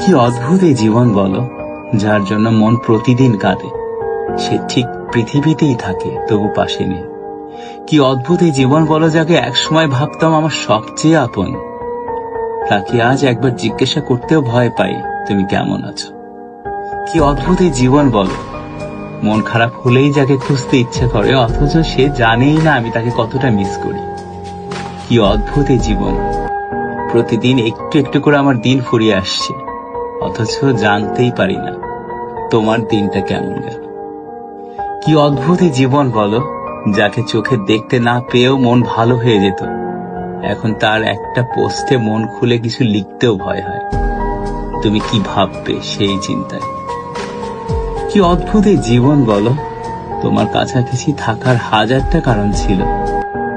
কি অদ্ভুত এই জীবন বলো, যার জন্য মন প্রতিদিন কাঁদে। সে ঠিক পৃথিবীতেই থাকে, তবু পাশে নেই। কি অদ্ভুত এই জীবন বলো, যাকে একসময় ভাবতাম আমার সবচেয়ে আপন। তাকে আজ একবার জিজ্ঞাসা করতেও ভয় পাই, তুমি কেমন আছো। কি অদ্ভুত এই জীবন বলো, মন খারাপ হলেই যাকে খুঁজতে ইচ্ছে করে, অথচ সে জানেই না আমি তাকে কতটা মিস করি। কি অদ্ভুত এই জীবন, প্রতিদিন একটু একটু করে আমার দিন ফুরিয়ে আসছে। অথচ জানতেই পারি না তোমার দিনটা কেমন গেল। কি অদ্ভুত জীবন বলো, যাকে চোখে দেখতে না পেয়েও মন ভালো হয়ে যেত। এখন তার একটা পোস্টে মন খুলে কিছু লিখতেও ভয় হয়। তুমি কি ভাববে সেই চিন্তায়? কি অদ্ভুত জীবন বলো, তোমার কাছাকাছি থাকার হাজারটা কারণ ছিল,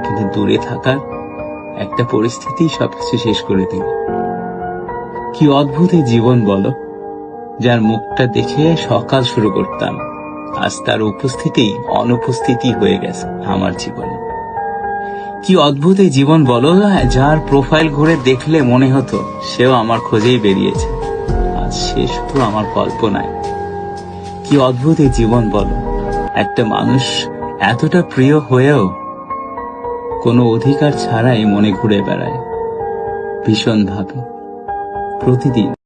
কিন্তু দূরে থাকার একটা পরিস্থিতি সবকিছু শেষ করে দিল। কি অদ্ভুত জীবন বলো। যার মুখটা দেখে সকাল শুরু করতাম। আজ তার উপস্থিতি অনুপস্থিতি হয়ে গেছে আমার জীবনে। কি অদ্ভুত জীবন বলো, যার প্রোফাইল ঘুরে দেখলে মনে হতো সেও আমার খোঁজেই বেরিয়েছে। আজ সে শুধু আমার কল্পনায় কি অদ্ভুত জীবন বলো, একটা মানুষ এতটা প্রিয় হয়েও কোনো অধিকার ছাড়াই মনে ঘুরে বেড়ায়। ভীষণ ভাবে প্রতিদিন